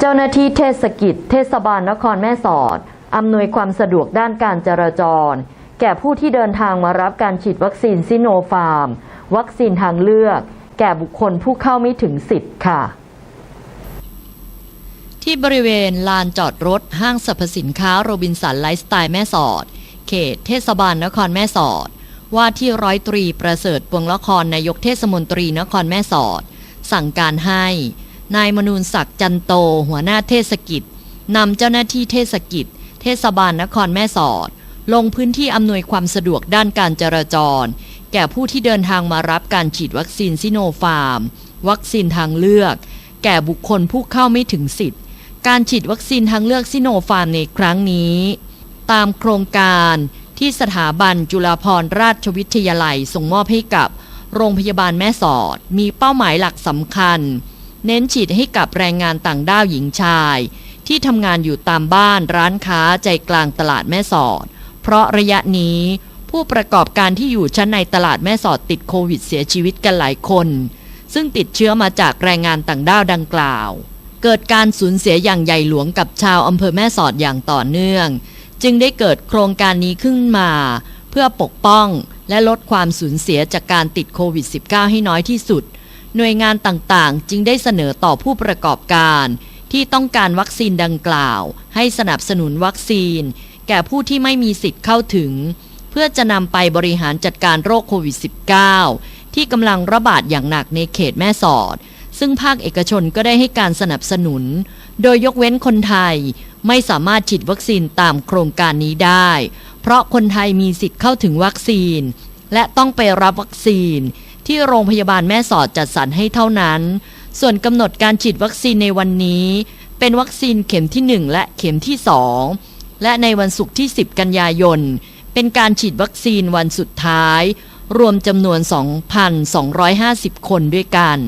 เจ้าหน้าที่เทศกิจ เทศบาลนครแม่สอด อำนวยความสะดวกด้านการจราจร แก่ผู้ที่เดินทางมารับการฉีดวัคซีนซิโนฟาร์ม วัคซีนทางเลือก แก่บุคคลผู้เข้าไม่ถึงสิทธิ์ค่ะ ที่บริเวณลานจอดรถห้างสรรพสินค้าโรบินสันไลฟ์สไตล์แม่สอด เขตเทศบาลนครแม่สอด ว่าที่ร้อยตรีประเสริฐปวงละครนายกเทศมนตรีนครแม่สอด สั่งการให้ นายมนูนศักดิ์จันโต หัวหน้าเทศกิจนำเจ้าหน้าที่เทศกิจ เทศบาลนครแม่สอด ลงพื้นที่อำนวยความสะดวกด้านการจราจร แก่ผู้ที่เดินทางมารับการฉีดวัคซีนซิโนฟาร์ม วัคซีนทางเลือก แก่บุคคลผู้เข้าไม่ถึงสิทธิ์ การฉีดวัคซีนทางเลือกซิโนฟาร์มในครั้งนี้ ตามโครงการที่สถาบันจุฬาภรณราชวิทยาลัยส่งมอบให้กับ โรงพยาบาลแม่สอด มีเป้าหมายหลักสำคัญ เน้นฉีดให้กับแรงงานต่างด้าวหญิงชาย ที่ทำงานอยู่ตามบ้านร้านค้าใจกลางตลาดแม่สอด เพราะระยะนี้ผู้ประกอบการที่อยู่ชั้นในตลาดแม่สอดติดโควิดเสียชีวิตกันหลายคน ซึ่งติดเชื้อมาจากแรงงานต่างด้าวดังกล่าว เกิดการสูญเสียอย่างใหญ่หลวงกับชาวอำเภอแม่สอดอย่างต่อเนื่อง จึงได้เกิดโครงการนี้ขึ้นมา เพื่อปกป้องและลดความสูญเสียจากการติดโควิด -19 ให้น้อยที่สุด หน่วยงานต่างๆ จึงได้เสนอต่อผู้ประกอบการ ที่ต้องการวัคซีนดังกล่าว ให้สนับสนุนวัคซีน แก่ผู้ที่ไม่มีสิทธิ์เข้าถึง เพื่อจะนำไปบริหารจัดการโรคโควิด -19 ที่กำลังระบาดอย่างหนักในเขตแม่สอด ซึ่งภาคเอกชนก็ได้ให้การสนับสนุน โดยยกเว้นคนไทยไม่สามารถฉีดวัคซีนตามโครงการนี้ได้ เพราะคนไทยมีสิทธิ์เข้าถึงวัคซีน และต้องไปรับวัคซีน ที่โรงพยาบาลแม่สอดจัดสรรให้เท่านั้น ส่วนกำหนดการฉีดวัคซีนในวันนี้ เป็นวัคซีนเข็มที่ 1 และเข็มที่ 2 และในวันศุกร์ที่ 10 กันยายน เป็นการฉีดวัคซีนวันสุดท้าย รวมจำนวน 2,250 คนด้วยกัน